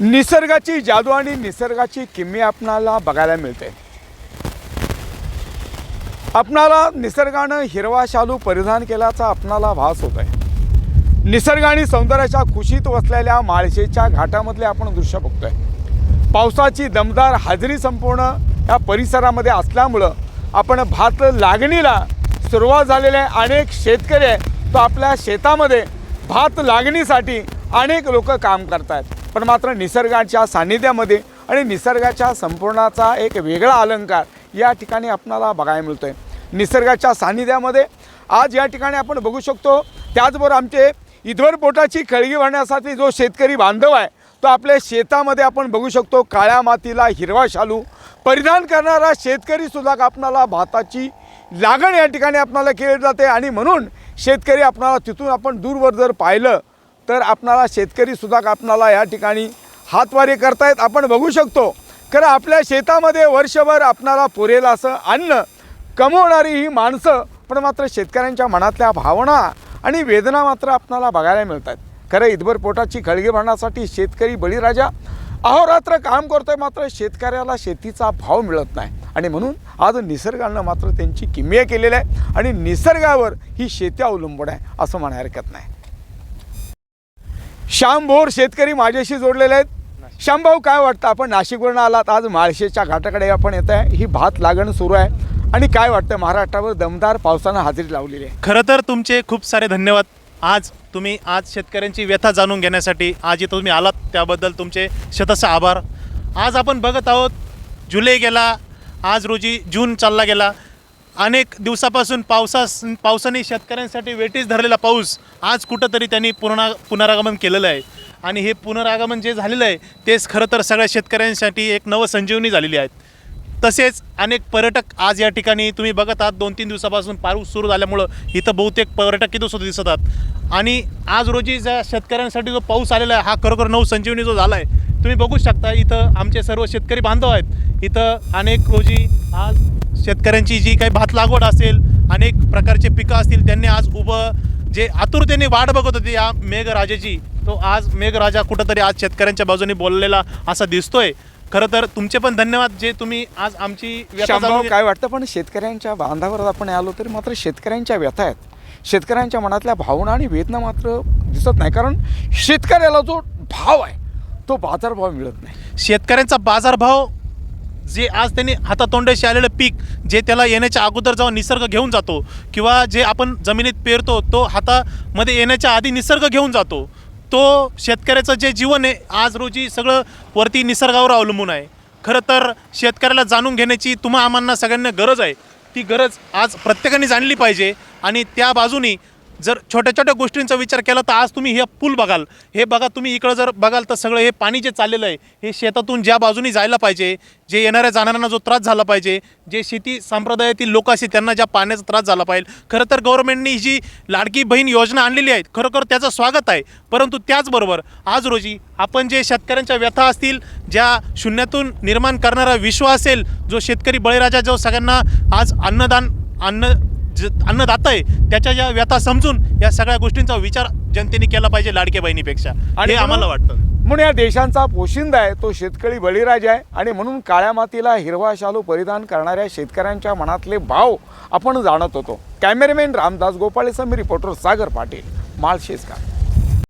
निसर्गाची जादू आणि निसर्गाची किमी आपणाला बघायला मिळते. आपणाला निसर्गानं हिरवा शालू परिधान केल्याचा आपणाला भास होत आहे निसर्ग आणि सौंदर्याच्या खुशीत वसलेल्या माळशेच्या घाटामधले आपण दृश्य बघतोय. पावसाची दमदार हाजरी संपूर्ण या परिसरामध्ये असल्यामुळं आपण भात लागणीला सुरुवात झालेले अनेक शेतकरी आहे तो आपल्या शेतामध्ये भात लागणीसाठी अनेक लोक काम करत आहेत पण मात्र निसर्गाच्या सान्निध्यामध्ये आणि निसर्गाच्या संपूर्णाचा एक वेगळा अलंकार या ठिकाणी आपणाला बघायला मिळतोय. निसर्गाच्या सान्निध्यामध्ये आज या ठिकाणी आपण बघू शकतो त्याचबरोबर आमचे इधवर पोटाची खळगी भरण्यासाठी जो शेतकरी बांधव आहे तो आपल्या शेतामध्ये आपण बघू शकतो काळ्या मातीला हिरवा शालू. परिधान करणारा शेतकरी सुद्धा आपणाला भाताची लागण या ठिकाणी आपणाला केली जाते आणि म्हणून शेतकरी आपणाला तिथून आपण दूरवर जर पाहिलं तर आपणाला शेतकरीसुद्धा आपणाला या ठिकाणी हातवारे करतायत. आपण बघू शकतो खरं आपल्या शेतामध्ये वर्षभर आपणाला पुरेल असं अन्न कमवणारी ही माणसं पण मात्र शेतकऱ्यांच्या मनातल्या भावना आणि वेदना मात्र आपणाला बघायला मिळतात खरं इतभर पोटाची खळगी भरण्यासाठी शेतकरी बळीराजा अहोरात्र काम करतोय मात्र शेतकऱ्याला शेतीचा भाव मिळत नाही. आणि म्हणून आज निसर्गानं मात्र त्यांची किमया केलेली आहे आणि निसर्गावर ही शेती अवलंबून आहे असं म्हणायला हरकत नाही. श्याम भोर शेतकरी माझ्याशी जोडलेले आहेत. श्यामभाऊ काय वाटतं? आपण नाशिकवरून आलात आज माळशेच्या घाटाकडे आपण येत आहे. ही भात लागण सुरू आहे. आणि काय वाटतं? महाराष्ट्रावर दमदार पावसानं हजेरी लावलेली आहे. खरं तर तुमचे खूप सारे धन्यवाद. आज तुम्ही आज शेतकऱ्यांची व्यथा जाणून घेण्यासाठी आज इथं तुम्ही आलात. त्याबद्दल तुमचे शतस आभार. आज आपण बघत आहोत जुलै गेला. आज रोजी जून चालला गेला. अनेक दिवसापासून पावसास पावसाने शेतकऱ्यांसाठी वेटीस धरलेला पाऊस आज कुठंतरी त्यांनी पुनरा पुनरागमन केलेलं आहे. आणि हे पुनरागमन जे झालेलं आहे तेच खरं तर सगळ्या शेतकऱ्यांसाठी एक नवसंजीवनी झालेली आहे. तसेच अनेक पर्यटक आज या ठिकाणी तुम्ही बघत आहात दोन तीन दिवसापासून पाऊस सुरू झाल्यामुळं इथं बहुतेक पर्यटक इथं सुद्धा दिसतात आणि आज रोजी ज्या शेतकऱ्यांसाठी जो पाऊस आलेला आहे हा खरोखर नवसंजीवनी जो झाला आहे तुम्ही बघू शकता इथं आमचे सर्व शेतकरी बांधव आहेत. इथं अनेक रोजी आज शेतकऱ्यांची जी काही भात लागवड असेल अनेक प्रकारचे पिकं असतील त्यांनी आज उभं जे आतुरतेने वाट बघत होती या मेघराजाची तो आज मेघराजा कुठंतरी आज शेतकऱ्यांच्या बाजूने बोललेला असा दिसतोय. खरं तर तुमचे पण धन्यवाद जे तुम्ही आज आमची व्यथा काय वाटतं पण शेतकऱ्यांच्या बांधावर आपण आलो तरी मात्र शेतकऱ्यांच्या व्यथा आहेत. शेतकऱ्यांच्या मनातल्या भावना आणि वेदना मात्र दिसत नाही कारण शेतकऱ्याला जो भाव आहे तो बाजारभाव मिळत नाही. शेतकऱ्यांचा बाजारभाव जे आज त्यांनी हातातोंडाशी आलेलं पीक जे त्याला येण्याच्या अगोदर जेव्हा निसर्ग घेऊन जातो किंवा जे आपण जमिनीत पेरतो तो हातामध्ये येण्याच्या आधी निसर्ग घेऊन जातो तो शेतकऱ्याचं जे जीवन आहे आज रोजी सगळं वरती निसर्गावर अवलंबून आहे. खरं तर शेतकऱ्याला जाणून घेण्याची तुम्हा आम्हाला सगळ्यांना गरज आहे. ती गरज आज प्रत्येकाने जाणली पाहिजे आणि त्या बाजूनी जर छोट्या छोट्या गोष्टींचा विचार केला तर आज तुम्ही हे पूल बघाल. हे बघा तुम्ही इकडं जर बघाल तर सगळं हे पाणी जे चाललेलं आहे हे शेतातून ज्या बाजूनी जायला पाहिजे जे येणाऱ्या जाणाऱ्यांना जो त्रास झाला पाहिजे जे शेती संप्रदायातील लोक असतील त्यांना ज्या पाण्याचा त्रास झाला पाहिजे. खरं तर गव्हर्नमेंटनी जी लाडकी बहीण योजना आणलेली आहे खरोखर त्याचं स्वागत आहे. परंतु त्याचबरोबर आज रोजी आपण जे शेतकऱ्यांच्या व्यथा असतील ज्या शून्यातून निर्माण करणारा विश्व असेल जो शेतकरी बळीराजा जो सगळ्यांना आज अन्नदान अन्न ज अन्नदाता आहे त्याच्या ज्या व्यथा समजून या सगळ्या गोष्टींचा विचार जनतेने केला पाहिजे लाडक्या बहिणीपेक्षा. आणि आम्हाला वाटतं. म्हणून या देशांचा पोशिंदा आहे तो शेतकरी बळीराजा आहे. आणि म्हणून काळ्या मातीला हिरवा शालू परिधान करणाऱ्या शेतकऱ्यांच्या मनातले भाव आपण जाणत होतो. कॅमेरामॅन रामदास गोपाळे समी रिपोर्टर सागर पाटील माळशेजगाव.